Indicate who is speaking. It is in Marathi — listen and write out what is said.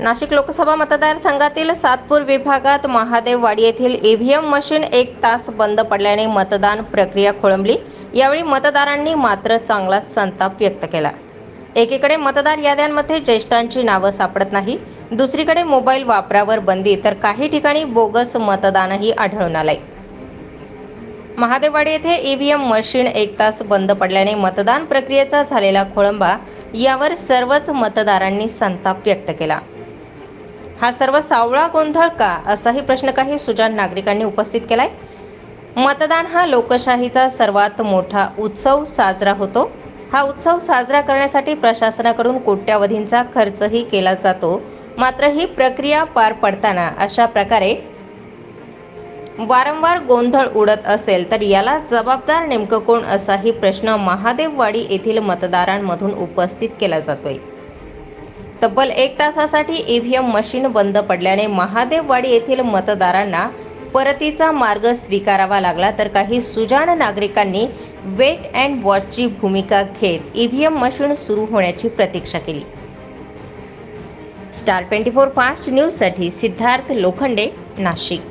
Speaker 1: नाशिक लोकसभा मतदारसंघातील सातपूर विभागात महादेववाडी येथील ईव्हीएम मशीन एक तास बंद पडल्याने मतदान प्रक्रिया खोळंबली. यावेळी मतदारांनी मात्र चांगलाच संताप व्यक्त केला. एकीकडे मतदार याद्यांमध्ये ज्येष्ठांची नावं सापडत नाही. दुसरीकडे मोबाईल वापरावर बंदी तर काही ठिकाणी बोगस मतदानही आढळून आलंय. महादेववाडी येथे ईव्हीएम मशीन एक तास बंद पडल्याने मतदान प्रक्रियेचा झालेला खोळंबा यावर सर्वच मतदारांनी संताप व्यक्त केला. हा सर्व सावळा गोंधळ का? असाही प्रश्न काही सुजाण नागरिकांनी उपस्थित केलाय. मतदान हा लोकशाहीचा सर्वात मोठा उत्सव साजरा होतो. हा उत्सव साजरा करण्यासाठी प्रशासनाकडून कोट्यावधींचा खर्चही केला जातो. मात्र ही प्रक्रिया पार पडताना अशा प्रकारे वारंवार गोंधळ उडत असेल तर याला जबाबदार नेमकं कोण असाही प्रश्न महादेववाडी येथील मतदारांमधून उपस्थित केला जातोय. तब्बल एक तासासाठी ईव्हीएम मशीन बंद पडल्याने महादेववाडी येथील मतदारांना परतीचा मार्ग स्वीकारावा लागला तर काही सुजाण नागरिकांनी वेट अँड वॉचची भूमिका घेत ईव्हीएम मशीन सुरू होण्याची प्रतीक्षा केली. स्टार ट्वेंटी फोर फास्ट न्यूजसाठी सिद्धार्थ लोखंडे नाशिक.